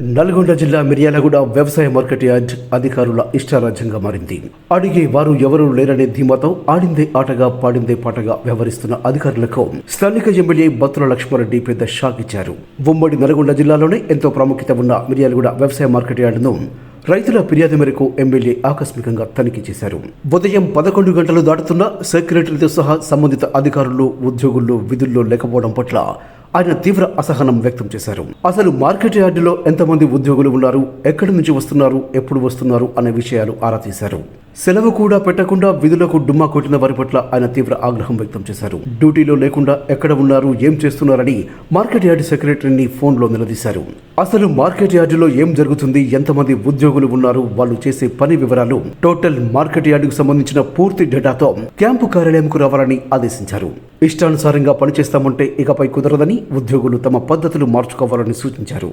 నల్గొండ జిల్లా మిర్యాలగూడ వ్యవసాయ market yard అధికారుల ఇష్టారాజ్యంగా మారింది. అడిగే వారు ఎవరూ లేరనే ధీమాతో ఆడిందే ఆటగా పాడిందే పాటగా వ్యవహరిస్తున్న అధికారులకు స్థానిక ఎమ్మెల్యే బత్తుల లక్ష్మారెడ్డి పెద్ద షాక్ ఇచ్చారు. ఉమ్మడి నల్గొండ జిల్లాలోనే ఎంతో ప్రాముఖ్యత ఉన్న మిర్యాలగూడ వ్యవసాయ మార్కెట్ యార్డును రైతుల ఫిర్యాదు మేరకు ఎమ్మెల్యే ఆకస్మికంగా తనిఖీ చేశారు. ఉదయం పదకొండు గంటలు దాటుతున్న సెక్రటరీతో సహా సంబంధిత అధికారులు ఉద్యోగులు విధుల్లో లేకపోవడం పట్ల ఆయన తీవ్ర అసహనం వ్యక్తం చేశారు. అసలు మార్కెట్ యార్డులో ఎంతమంది ఉద్యోగులు ఉన్నారు? ఎక్కడి నుంచి వస్తున్నారు? ఎప్పుడు వస్తున్నారు? అనే విషయాలు ఆరా తీశారు. సెలవు కూడా పెట్టకుండా విధులకు డుమ్మా కొట్టిన వారి పట్ల ఆయన తీవ్ర ఆగ్రహం వ్యక్తం చేశారు. డ్యూటీలో లేకుండా ఎక్కడ ఉన్నారు ఏం చేస్తున్నారని మార్కెట్ యార్డ్ సెక్రటరీని ఫోన్లో నిలదీశారు. అసలు మార్కెట్ యార్డులో ఏం జరుగుతుంది ఎంతమంది ఉద్యోగులు ఉన్నారు వాళ్ళు చేసే పని వివరాలు టోటల్ మార్కెట్ యార్డుకు సంబంధించిన పూర్తి డేటాతో క్యాంపు కార్యాలయంకు రావాలని ఆదేశించారు. ఇష్టానుసారంగా పనిచేస్తామంటే ఇకపై కుదరదని ఉద్యోగులు తమ పద్ధతులు మార్చుకోవాలని సూచించారు.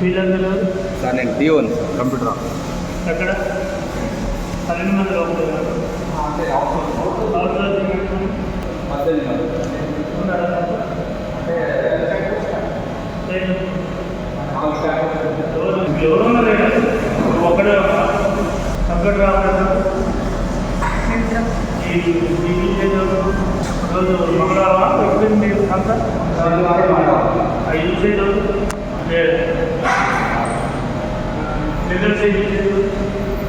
వీళ్ళందరూ సార్ నేను సార్ కంప్యూటర్ ఎక్కడ పన్నెండు మంది లోపల? ఒకడే కంప్యూటర్ ఈ రోజు మంగళవారం ఎప్పుడు అంతా ఆ యూసేజ్ లేదు రిజల్ట్స్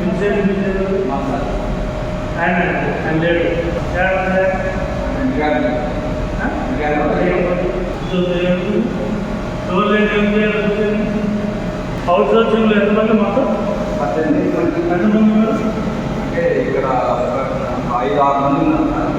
ఇన్సెంట్ ఆయన ఆయన లేడు తేడా సోర్సింగ్లో ఎంతమంది మొత్తం పద్దెనిమిది అంటే ఇక్కడ ఐదు ఆరు మంది ఉన్నారు.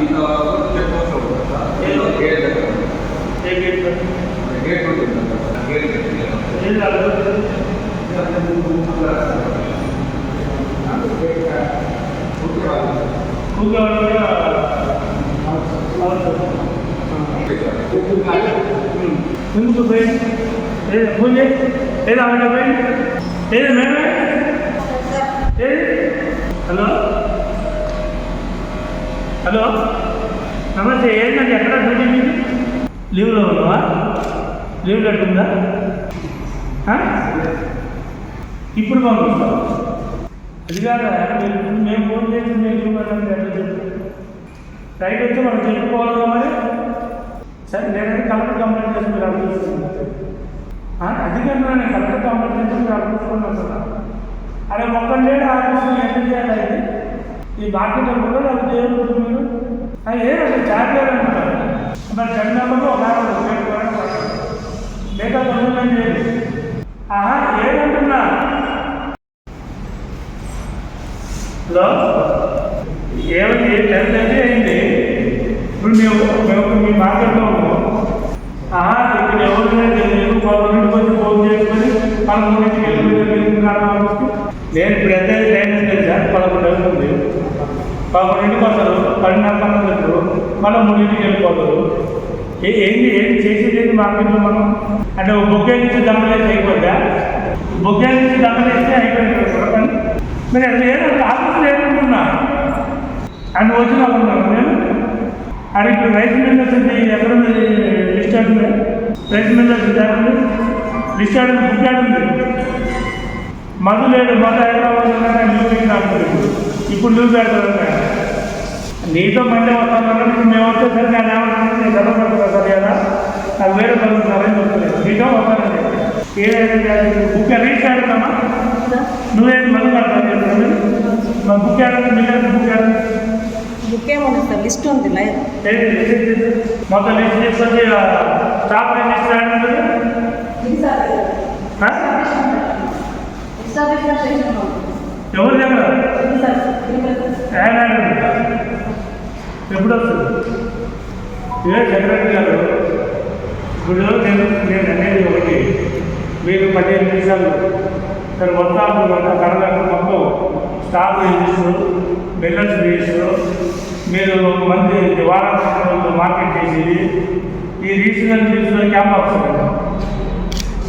ఎందుకు పోయి ఏది ఫోన్ చేయి ఏది ఆవిడ పోయి ఏది మేమే ఏది హలో హలో నమస్తే ఏంటంటే ఎక్కడ డ్యూటీ మీది లీవ్లో ఉన్నావా లీవ్ లెటర్ ఇప్పుడు పంపిస్తాం అది కాదా మీరు మేము ఫోన్ చేసి మేము లీవ్ పెట్టండి ఎట్లా చెప్తాం రైట్ వచ్చి మనం చెప్పుకోవాలి మరి సరే నేను కలెక్టర్ మీరు ఆలోచిస్తున్నారు అధికంగా కన్నా నేను కలెక్టర్ కంప్లైంట్ మీరు అడుగుతున్నాను కదా. అరే మొక్కలు లేడు ఆఫీస్లో ఎంత చేయాలి అది? ఈ మార్కెట్ కూడా నాకు చేయకూడదు మీరు? ఏదో అసలు చార్జ్ అంటారు మరి టెన్ నెంబర్లో ఒక లేదా డేటా కంప్లైంట్ ఆహా ఏమంటున్నా? హలో? ఏమైంది టెన్త్ అయితే అయింది. ఇప్పుడు మేము మేము మీ మార్కెట్లో ఉన్నాం ఆహా ఇక్కడ ఎవరు లేదు నేను గవర్నమెంట్ వచ్చి ఫోన్ చేసుకొని పదకొండింటికి వెళ్ళి ఆఫీస్కి నేను ఇప్పుడు ఎంత టైం ఉంది సార్ పదకొండు అవుతుంది పదకొండింటికి వస్తారు. పన్నెండు పన్నెండు మళ్ళీ మూడింటికి వెళ్ళిపోతారు ఏ ఏంటి ఏంటి చేసేది ఏంటి మార్కెట్లో మనం? అంటే ఒక బొక్కే నుంచి దమ్మలేసి అయిపోద్దా? బొక్కే నుంచి దమ్మలేస్తే అయిపోయింది కదా మీరు అసలు ఏదంటే ఆఫీస్లో ఏమనుకున్నా అండ్ వచ్చిన వచ్చినామన్నాను నేను? అది ఇప్పుడు రైస్ మిల్లర్స్ ఎక్కడ లిస్ట్ ఉంది రైస్ మిల్లర్స్ ఉంది లిస్ట్ ఉంది బుక్ ఉంది మధు లేడు మధు హైదరాబాద్ ఉన్నాడు ఇప్పుడు. లీవ్ పెడతాడు నీతో మళ్ళీ వస్తాను మేము వస్తే సరే నేను ఏమంటున్నాను నేను చదవబడుతున్నా సరే కదా. నాకు వేరే సరైన చెప్తలేదు నీతో వస్తానండి ఏదైతే బుక్ రీచ్ ఆడుతామా నువ్వేం మధు కడతావు మా బుక్ మిల్లర్ బుక్ ఆడుతుంది బుక్ ఏమన్నా సార్? లిస్ట్ ఉంది మొత్తం లిస్ట్ తీసుకొచ్చి స్టాప్ రిజిస్టర్ ఆడుతుంది ఎవరి దగ్గర ఎప్పుడు వస్తుంది ఇదే సెక్రటరీ గారు ఇప్పుడు నేను నేను అనేది ఒకటి మీరు పదిహేను నిమిషాలు మొత్తం మొత్తం కడలకు మొత్తం స్టాఫ్ రిజిస్టర్ బిల్లర్స్ రిజిస్టర్ మీరు ఒక మంది వారం మార్కెట్ చేసేది ఈ రీజనల్ రిజిస్టర్ క్యాంప్ ఆఫీసర్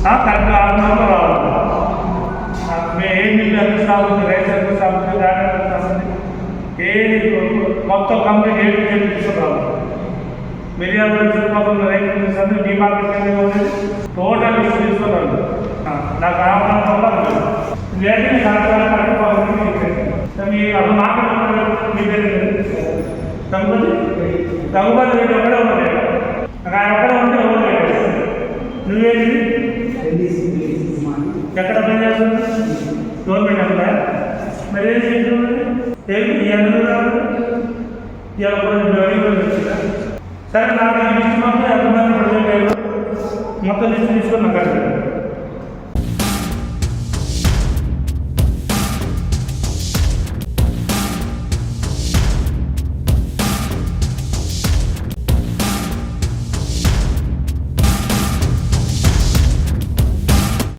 కరెక్ట్గా ఆరు నెలలు రావాలి ఏ మిల్లు ఎంత సాగుతుంది ఉంది రైస్ ఎంత స్టాక్ ఉంది దాని ఎంత స్టాక్ ఉంది ఏది మొత్తం కంపెనీ ఏ టు తీసుకురావాలి మిరియాల చుట్టుపక్కల రైతు తీసుకుంటే మీ మార్కెట్ ఏమైనా టోటల్ ఇష్యూ తీసుకున్నాను నాకు కావాలన్నా లేదు సహకారం కట్టుకోవాలి మీ అసలు మార్కెట్ మీ దగ్గర తగ్గుబడి తగ్గుబడి రేటు ఎక్కడ ఉన్నాయి నాకు ఎక్కడ ఉంటే ఇవ్వలేదు నువ్వేంటి? ఎక్కడ పని చేస్తుంది గవర్నమెంట్ అంతా మరి ఏం చేస్తుంది ఏంటి ఈ అందరూ ఇలా కొన్ని అడిగి వచ్చిందా సరే నాకు ఈ లిస్ట్ మొత్తం ఎంతమంది ప్రజలు మొత్తం లిస్ట్ తీసుకొని నాకు అడగండి